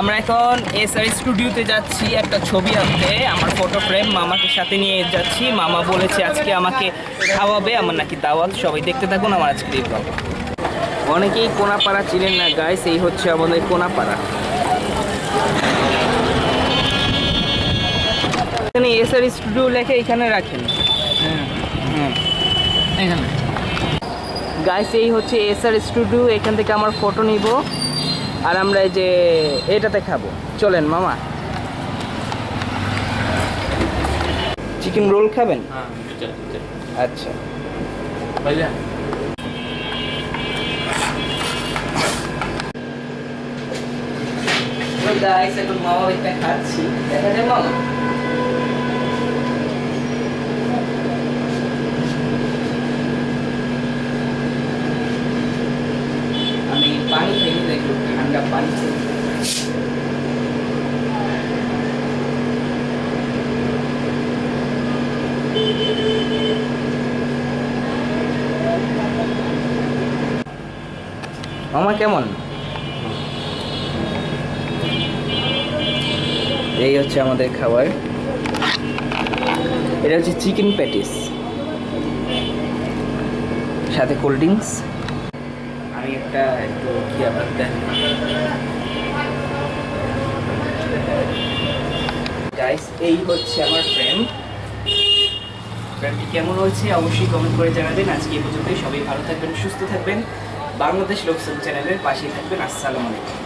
আমরা এখন এস আর স্টুডিওতে যাচ্ছি একটা ছবি আনতে আমার ফটো ফ্রেম মামাকে সাথে নিয়ে যাচ্ছি। মামা বলেছে আজকে আমাকে খাওয়াবে আমার নাকি দাওয়াত। সবাই দেখতে থাকুন আমার আজকে এই। অনেকেই কোনাপাড়া চিনেন না গাইস এই হচ্ছে আমাদের কোনাপাড়া। এখানে এস আর স্টুডিও লেখে এখানে রাখেন। হুম এখানে। গাইস এই হচ্ছে এস আর স্টুডিও এখান থেকে আমার ফটো নিব। আর আমরা এই যে এটাতে খাব। চলেন মামা। চিকেন রোল খাবেন? হ্যাঁ আচ্ছা। গাইস এখন মামা খাচ্ছি। দেখা যায় মামা। আমি পানি একটু ঠান্ডা পানি মামা, কেমন? এই হচ্ছে আমাদের খাবার। এটা হচ্ছে চিকেন প্যাটিস। সাথে কোল্ড ড্রিঙ্কস। আমি একটা একটু কি আবার দেন। গাইস এই হচ্ছে আমার ফ্রেম ফ্রেমটি কেমন হয়েছে? অবশ্যই কমেন্ট করে জানাবেন। আজকে এই পর্যন্তই। সবাই ভালো থাকবেন, সুস্থ থাকবেন। বাংলাদেশ লোকসভা চ্যানেলের পাশেই থাকবেন। আসসালামু আলাইকুম।